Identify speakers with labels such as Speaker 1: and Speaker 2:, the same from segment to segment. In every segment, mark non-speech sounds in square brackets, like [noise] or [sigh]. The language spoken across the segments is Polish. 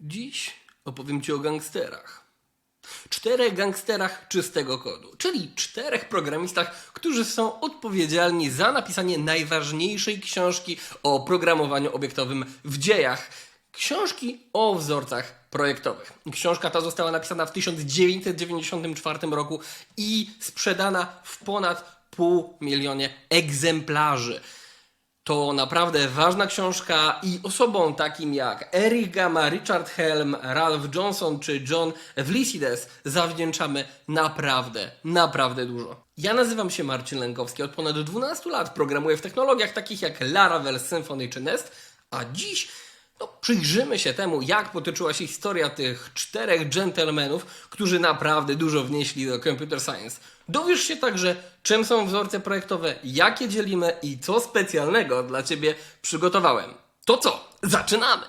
Speaker 1: Dziś opowiem Ci o gangsterach. Czterech gangsterach czystego kodu, czyli czterech programistach, którzy są odpowiedzialni za napisanie najważniejszej książki o programowaniu obiektowym w dziejach. Książki o wzorcach projektowych. Książka ta została napisana w 1994 roku i sprzedana w ponad pół milionie egzemplarzy. To naprawdę ważna książka i osobom takim jak Eric Gama, Richard Helm, Ralph Johnson czy John Vlisides zawdzięczamy naprawdę, naprawdę dużo. Ja nazywam się Marcin Lękowski, od ponad 12 lat programuję w technologiach takich jak Laravel, Symfony czy Nest, a dziś no, przyjrzymy się temu, jak potoczyła się historia tych czterech dżentelmenów, którzy naprawdę dużo wnieśli do computer science. Dowiesz się także, czym są wzorce projektowe, jak je dzielimy i co specjalnego dla Ciebie przygotowałem. To co? Zaczynamy!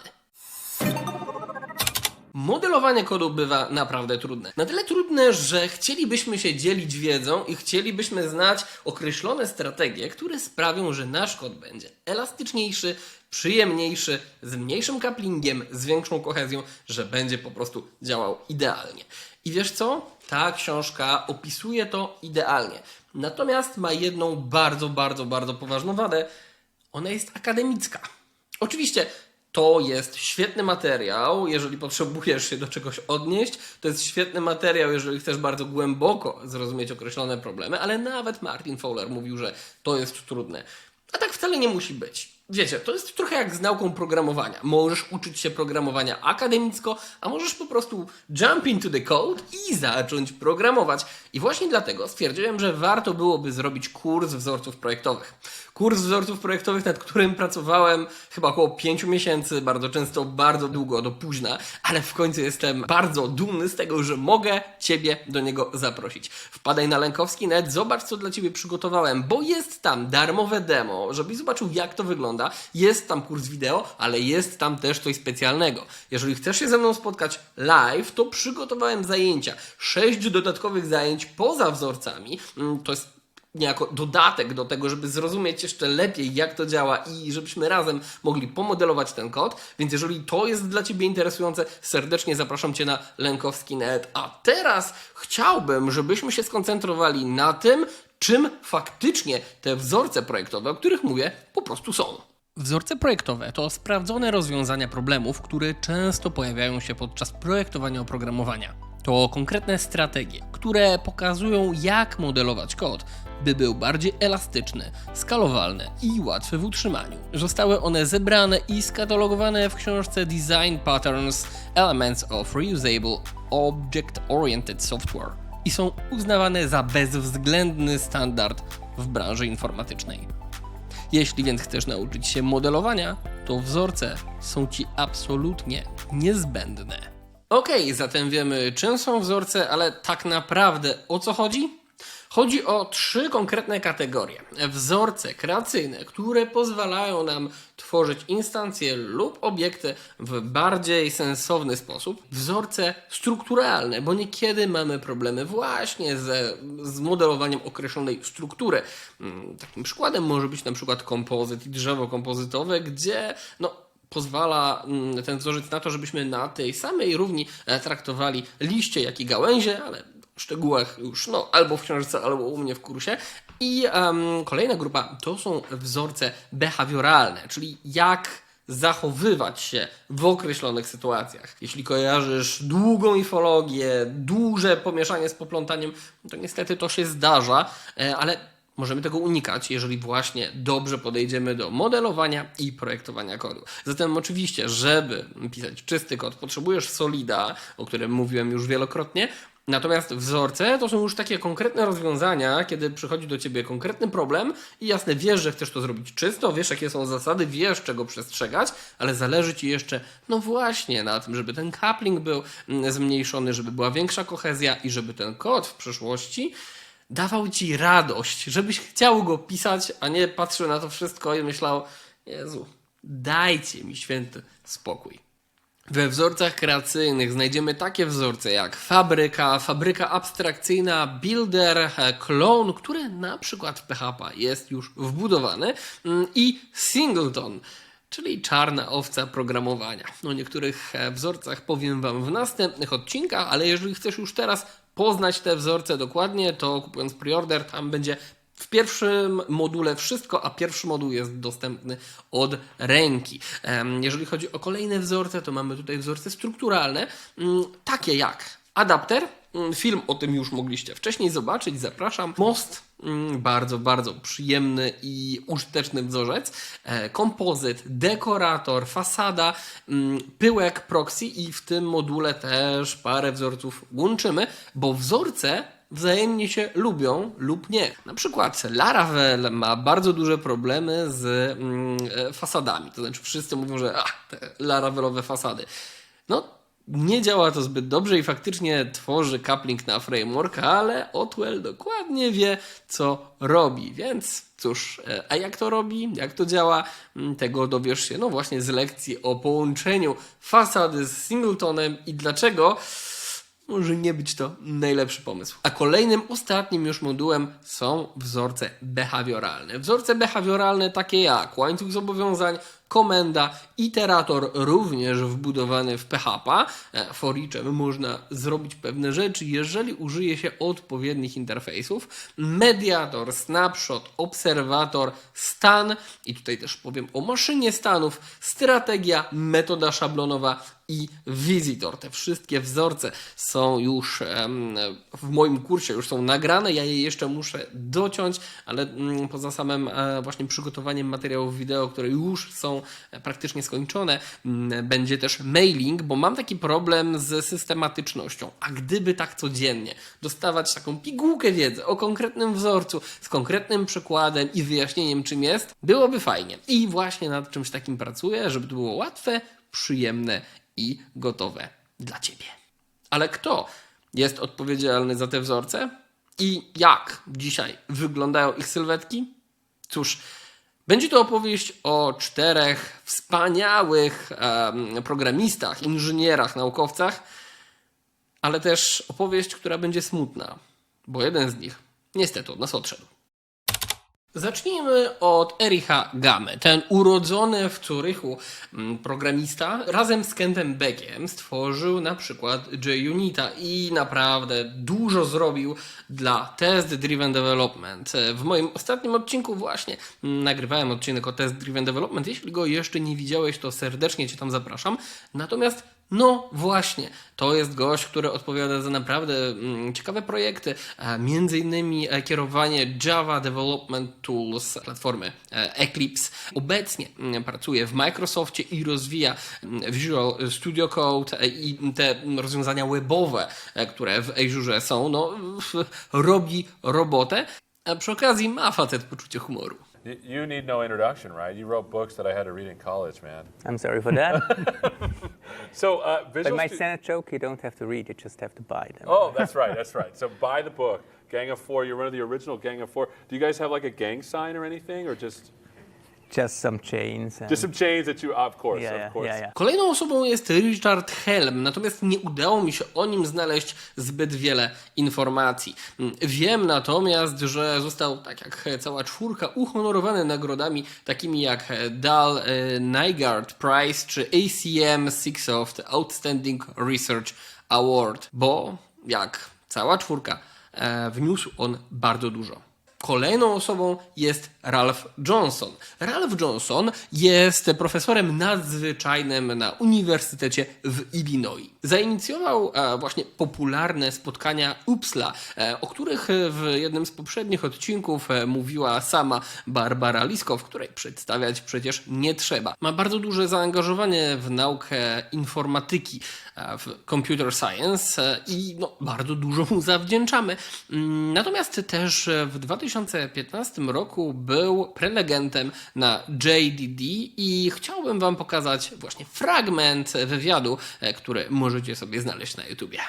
Speaker 1: Modelowanie kodu bywa naprawdę trudne. Na tyle trudne, że chcielibyśmy się dzielić wiedzą i chcielibyśmy znać określone strategie, które sprawią, że nasz kod będzie elastyczniejszy, przyjemniejszy, z mniejszym couplingiem, z większą kohezją, że będzie po prostu działał idealnie. I wiesz co? Ta książka opisuje to idealnie. Natomiast ma jedną bardzo, bardzo, bardzo poważną wadę. Ona jest akademicka. Oczywiście to jest świetny materiał, jeżeli potrzebujesz się do czegoś odnieść. To jest świetny materiał, jeżeli chcesz bardzo głęboko zrozumieć określone problemy, ale nawet Martin Fowler mówił, że to jest trudne. A tak wcale nie musi być. Wiecie, to jest trochę jak z nauką programowania. Możesz uczyć się programowania akademicko, a możesz po prostu jump into the code i zacząć programować. I właśnie dlatego stwierdziłem, że warto byłoby zrobić kurs wzorców projektowych. Kurs wzorców projektowych, nad którym pracowałem chyba około 5 miesięcy, bardzo często bardzo długo, do późna, ale w końcu jestem bardzo dumny z tego, że mogę Ciebie do niego zaprosić. Wpadaj na Lękowski.net, zobacz co dla Ciebie przygotowałem, bo jest tam darmowe demo, żebyś zobaczył jak to wygląda. Jest tam kurs wideo, ale jest tam też coś specjalnego. Jeżeli chcesz się ze mną spotkać live, to przygotowałem zajęcia. Sześć dodatkowych zajęć poza wzorcami. Mm, To jest niejako dodatek do tego, żeby zrozumieć jeszcze lepiej, jak to działa i żebyśmy razem mogli pomodelować ten kod. Więc jeżeli to jest dla Ciebie interesujące, serdecznie zapraszam Cię na Lękowski.net. A teraz chciałbym, żebyśmy się skoncentrowali na tym, czym faktycznie te wzorce projektowe, o których mówię, po prostu są. Wzorce projektowe to sprawdzone rozwiązania problemów, które często pojawiają się podczas projektowania oprogramowania. To konkretne strategie, które pokazują, jak modelować kod, by był bardziej elastyczny, skalowalny i łatwy w utrzymaniu. Zostały one zebrane i skatalogowane w książce Design Patterns Elements of Reusable Object-Oriented Software i są uznawane za bezwzględny standard w branży informatycznej. Jeśli więc chcesz nauczyć się modelowania, to wzorce są Ci absolutnie niezbędne. Okej, zatem wiemy czym są wzorce, ale tak naprawdę o co chodzi? Chodzi o trzy konkretne kategorie. Wzorce kreacyjne, które pozwalają nam tworzyć instancje lub obiekty w bardziej sensowny sposób. Wzorce strukturalne, bo niekiedy mamy problemy właśnie ze, z modelowaniem określonej struktury. Mm, Takim przykładem może być na przykład kompozyt i drzewo kompozytowe, gdzie no, pozwala mm, ten wzorzec na to, żebyśmy na tej samej równi e, traktowali liście, jak i gałęzie, ale w szczegółach już no, albo w książce, albo u mnie w kursie. I em, kolejna grupa to są wzorce behawioralne, czyli jak zachowywać się w określonych sytuacjach. Jeśli kojarzysz długą infologię, duże pomieszanie z poplątaniem, to niestety to się zdarza, e, ale Możemy tego unikać, jeżeli właśnie dobrze podejdziemy do modelowania i projektowania kodu. Zatem oczywiście, żeby pisać czysty kod, potrzebujesz Solida, o którym mówiłem już wielokrotnie. Natomiast wzorce to są już takie konkretne rozwiązania, kiedy przychodzi do ciebie konkretny problem i jasne, wiesz, że chcesz to zrobić czysto, wiesz, jakie są zasady, wiesz, czego przestrzegać, ale zależy ci jeszcze, no właśnie, na tym, żeby ten coupling był mm, zmniejszony, żeby była większa kohezja i żeby ten kod w przyszłości dawał ci radość, żebyś chciał go pisać, a nie patrzył na to wszystko i myślał, Jezu, dajcie mi święty spokój. We wzorcach kreacyjnych znajdziemy takie wzorce jak fabryka, fabryka abstrakcyjna, builder, e, clone, który na przykład w PHP jest już wbudowany mm, i singleton, czyli czarna owca programowania. O niektórych e, wzorcach powiem Wam w następnych odcinkach, ale jeżeli chcesz już teraz poznać te wzorce dokładnie, to kupując preorder, tam będzie w pierwszym module wszystko, a pierwszy moduł jest dostępny od ręki. Jeżeli chodzi o kolejne wzorce, to mamy tutaj wzorce strukturalne, mm, takie jak adapter. Mm, Film o tym już mogliście wcześniej zobaczyć, zapraszam. Most, mm, bardzo, bardzo przyjemny i użyteczny wzorzec. E, Kompozyt, dekorator, fasada, mm, pyłek, proxy i w tym module też parę wzorców łączymy, bo wzorce wzajemnie się lubią lub nie. Na przykład Laravel ma bardzo duże problemy z e, fasadami. To znaczy wszyscy mówią, że ach, te Laravelowe fasady. No, nie działa to zbyt dobrze i faktycznie tworzy coupling na framework, ale Otwell dokładnie wie, co robi. Więc cóż, e, a jak to robi, jak to działa, Mm, tego dowiesz się no właśnie z lekcji o połączeniu fasady z singletonem i dlaczego może nie być to najlepszy pomysł. A kolejnym, ostatnim już modułem są wzorce behawioralne. Wzorce behawioralne takie jak łańcuch zobowiązań, komenda, iterator również wbudowany w PHP. E, For eachem można zrobić pewne rzeczy, jeżeli użyje się odpowiednich interfejsów. Mediator, snapshot, obserwator, stan i tutaj też powiem o maszynie stanów, strategia, metoda szablonowa i Visitor. Te wszystkie wzorce są już w moim kursie, już są nagrane. Ja je jeszcze muszę dociąć, ale mm, poza samym e, właśnie przygotowaniem materiałów wideo, które już są e, praktycznie skończone, mm, będzie też mailing, bo mam taki problem z systematycznością. A gdyby tak codziennie dostawać taką pigułkę wiedzy o konkretnym wzorcu, z konkretnym przykładem i wyjaśnieniem, czym jest, byłoby fajnie. I właśnie nad czymś takim pracuję, żeby to było łatwe, przyjemne i gotowe dla Ciebie. Ale kto jest odpowiedzialny za te wzorce i jak dzisiaj wyglądają ich sylwetki? Cóż, będzie to opowieść o czterech wspaniałych programistach, inżynierach, naukowcach, ale też opowieść, która będzie smutna, bo jeden z nich niestety od nas odszedł. Zacznijmy od Ericha Game. Ten urodzony w Zurychu mm, programista razem z Kentem Beckiem stworzył na przykład JUnita i naprawdę dużo zrobił dla Test Driven Development. W moim ostatnim odcinku właśnie mm, nagrywałem odcinek o Test Driven Development. Jeśli go jeszcze nie widziałeś, to serdecznie Cię tam zapraszam. Natomiast no właśnie, to jest gość, który odpowiada za naprawdę mm, ciekawe projekty, między innymi e, kierowanie Java Development Tools platformy e, Eclipse. Obecnie mm, pracuje w Microsoftie i rozwija mm, Visual Studio Code e, i te rozwiązania webowe, które w Azure są, no robi robotę. A przy okazji ma facet poczucie humoru.
Speaker 2: You need no introduction, right? You wrote books that I had to read in college, man.
Speaker 3: I'm sorry for that. [laughs]
Speaker 2: So, uh,
Speaker 3: but my
Speaker 2: Stu-
Speaker 3: Senate joke, you don't have to read, you just have to buy them.
Speaker 2: Oh, that's right, that's right. So buy the book, Gang of Four. You're one of the original Gang of Four. Do you guys have like a gang sign or anything, or just
Speaker 3: Just some chains. And
Speaker 2: just some chains that you? Of course,
Speaker 3: yeah,
Speaker 2: of
Speaker 3: yeah,
Speaker 2: course.
Speaker 3: yeah, yeah.
Speaker 1: Kolejną osobą jest Richard Helm, natomiast nie udało mi się o nim znaleźć zbyt wiele informacji. Wiem natomiast, że został, tak jak cała czwórka, uhonorowany nagrodami takimi jak Dal e, Nygaard Prize czy ACM Sixsoft Outstanding Research Award, bo jak cała czwórka e, wniósł on bardzo dużo. Kolejną osobą jest Ralph Johnson. Ralph Johnson jest profesorem nadzwyczajnym na Uniwersytecie w Illinois. Zainicjował e, właśnie popularne spotkania UPSLA, e, o których w jednym z poprzednich odcinków e, mówiła sama Barbara Liskow, której przedstawiać przecież nie trzeba. Ma bardzo duże zaangażowanie w naukę informatyki, w computer science i no, bardzo dużo mu zawdzięczamy. Mm, Natomiast też w 2015 roku był prelegentem na JDD i chciałbym Wam pokazać właśnie fragment wywiadu, e, który możecie sobie znaleźć na YouTubie.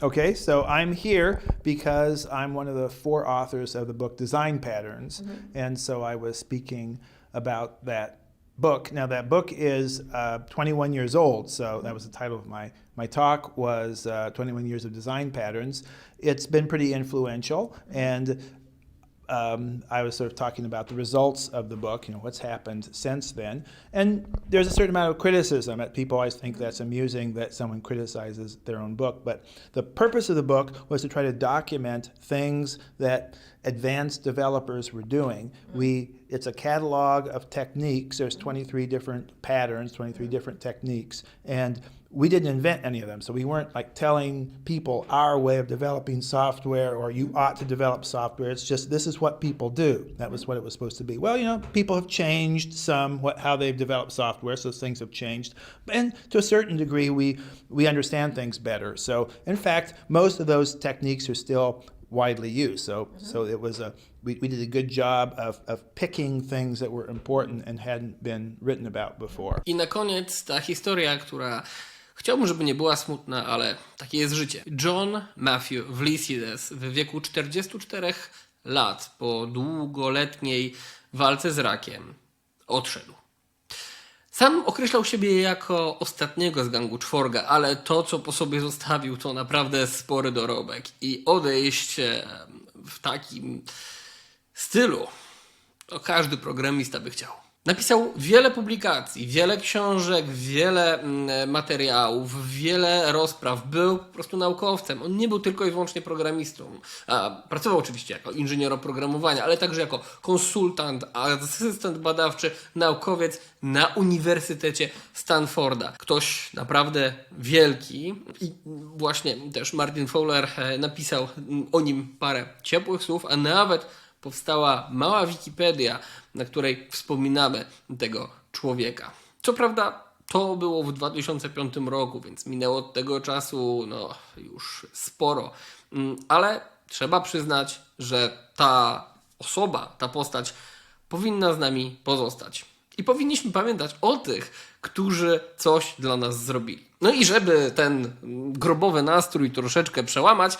Speaker 4: Okay, so I'm here because I'm one of the four authors of the book Design Patterns. And so I was speaking about that book. Now, that book is uh, 21 years old, so that was the title of my, my talk was uh, 21 Years of Design Patterns. It's been pretty influential, and um, I was sort of talking about the results of the book, you know, what's happened since then. And there's a certain amount of criticism. People always think that's amusing that someone criticizes their own book. But the purpose of the book was to try to document things that advanced developers were doing. We it's a catalog of techniques. There's 23 different patterns, 23 different techniques, and we didn't invent any of them. So we weren't like telling people our way of developing software or you ought to develop software. It's just this is what people do. That was what it was supposed to be. Well, you know, people have changed some what how they've developed software, so things have changed. And to a certain degree we we understand things better. So in fact, most of those techniques are still widely used. So mm-hmm. so it was a we, we did a good job of, of picking things that were important and hadn't been written about before.
Speaker 1: I na koniec ta historia, która chciałbym, żeby nie była smutna, ale takie jest życie. John Matthew Vlisides w wieku 44 lat po długoletniej walce z rakiem odszedł. Sam określał siebie jako ostatniego z gangu czworga, ale to, co po sobie zostawił, to naprawdę spory dorobek. I odejść e, w takim stylu to każdy programista by chciał. Napisał wiele publikacji, wiele książek, wiele mm, materiałów, wiele rozpraw. Był po prostu naukowcem. On nie był tylko i wyłącznie programistą. Pracował oczywiście jako inżynier oprogramowania, ale także jako konsultant, asystent badawczy, naukowiec na Uniwersytecie Stanforda. Ktoś naprawdę wielki i właśnie też Martin Fowler e, napisał o nim parę ciepłych słów, a nawet powstała mała Wikipedia, na której wspominamy tego człowieka. Co prawda, to było w 2005 roku, więc minęło od tego czasu no, już sporo, Mm, ale trzeba przyznać, że ta osoba, ta postać powinna z nami pozostać. I powinniśmy pamiętać o tych, którzy coś dla nas zrobili. No i żeby ten grobowy nastrój troszeczkę przełamać,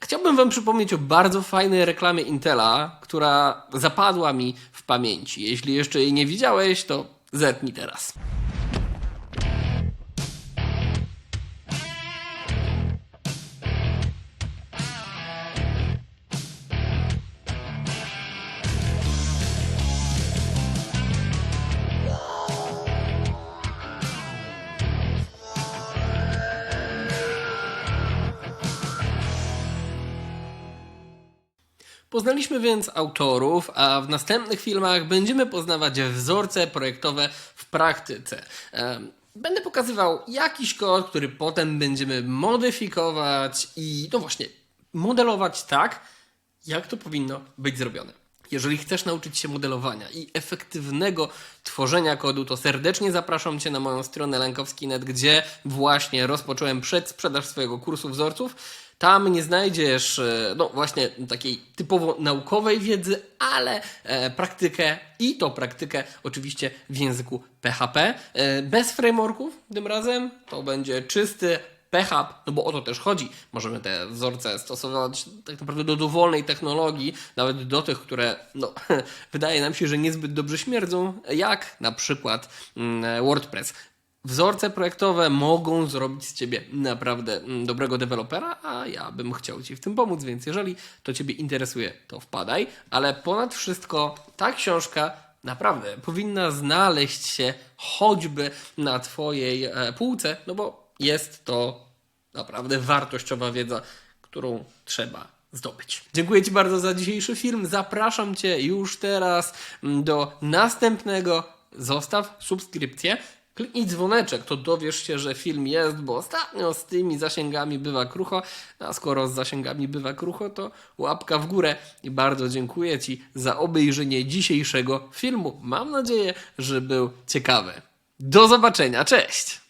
Speaker 1: Chciałbym Wam przypomnieć o bardzo fajnej reklamie Intela, która zapadła mi w pamięci. Jeśli jeszcze jej nie widziałeś, to zerknij teraz. Poznaliśmy więc autorów, a w następnych filmach będziemy poznawać wzorce projektowe w praktyce. Będę pokazywał jakiś kod, który potem będziemy modyfikować i no właśnie modelować tak, jak to powinno być zrobione. Jeżeli chcesz nauczyć się modelowania i efektywnego tworzenia kodu, to serdecznie zapraszam Cię na moją stronę lankowski.net, gdzie właśnie rozpocząłem przedsprzedaż swojego kursu wzorców. Tam nie znajdziesz, e, no właśnie, takiej typowo naukowej wiedzy, ale e, praktykę i to praktykę oczywiście w języku PHP. E, bez frameworków tym razem. To będzie czysty PHP, no bo o to też chodzi. Możemy te wzorce stosować tak naprawdę do dowolnej technologii, nawet do tych, które no, [laughs] wydaje nam się, że niezbyt dobrze śmierdzą, jak na przykład mm, WordPress. Wzorce projektowe mogą zrobić z ciebie naprawdę mm, dobrego dewelopera, a ja bym chciał ci w tym pomóc, więc jeżeli to ciebie interesuje, to wpadaj. Ale ponad wszystko ta książka naprawdę powinna znaleźć się choćby na twojej e, półce, no bo jest to naprawdę wartościowa wiedza, którą trzeba zdobyć. Dziękuję Ci bardzo za dzisiejszy film. Zapraszam Cię już teraz mm, do następnego. Zostaw subskrypcję. Kliknij dzwoneczek, to dowiesz się, że film jest, bo ostatnio z tymi zasięgami bywa krucho, a skoro z zasięgami bywa krucho, to łapka w górę i bardzo dziękuję Ci za obejrzenie dzisiejszego filmu. Mam nadzieję, że był ciekawy. Do zobaczenia, cześć!